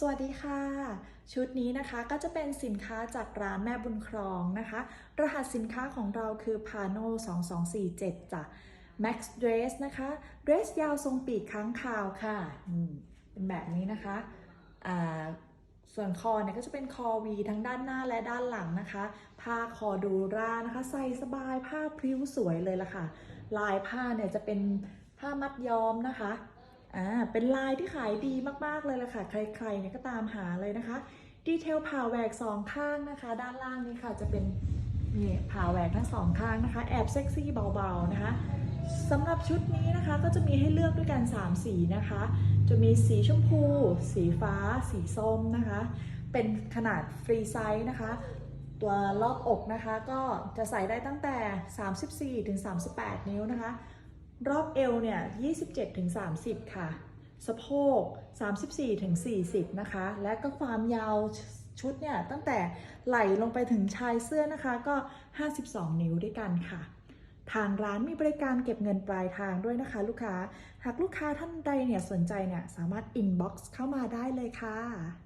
สวัสดีค่ะ ชุดนี้นะคะก็จะเป็นสินค้าจากร้านแม่บุญครองนะคะ รหัสสินค้าของเราคือ Pano 2247จ้ะ Max Dress นะคะ Dress ยาวทรงปีกค้างคาวค่ะเป็นแบบนี้นะคะส่วนคอเนี่ยก็จะเป็นคอวีทั้งด้านหน้าและด้านหลังนะคะ ผ้าคอดูรานะคะ ใส่สบายผ้าพริ้วสวยเลยละค่ะ ลายผ้าเนี่ยจะเป็นผ้ามัดย้อมนะคะ อ่าเป็นลายที่ขายดีมากๆเลยล่ะค่ะ ใครๆเนี่ยก็ตามหาเลยนะคะ ดีเทลผ่าแหวกสองข้างนะคะ ด้านล่างนี่ค่ะจะเป็นนี่ผ่าแหวกทั้งสองข้างนะคะ แอบเซ็กซี่เบาๆนะคะสำหรับชุดนี้นะคะก็จะมีให้เลือกด้วยกัน 3 สีนะคะ จะมีสีชมพู สีฟ้า สีส้มนะคะ เป็นขนาดฟรีไซส์นะคะ ตัวรอบอกนะคะก็จะใส่ได้ตั้งแต่ 34ถึง38 นิ้วนะคะ รอบเอวเนี่ย27ถึง30 ค่ะ สะโพก 34ถึง40 นะคะ และก็ความยาวชุดเนี่ยตั้งแต่ไหลลงไปถึงชายเสื้อนะคะก็ 52 นิ้วด้วยกันค่ะ ทางร้านมีบริการเก็บเงินปลายทางด้วยนะคะ ลูกค้า หากลูกค้าท่านใดเนี่ยสนใจเนี่ยสามารถ inbox เข้ามาได้เลยค่ะ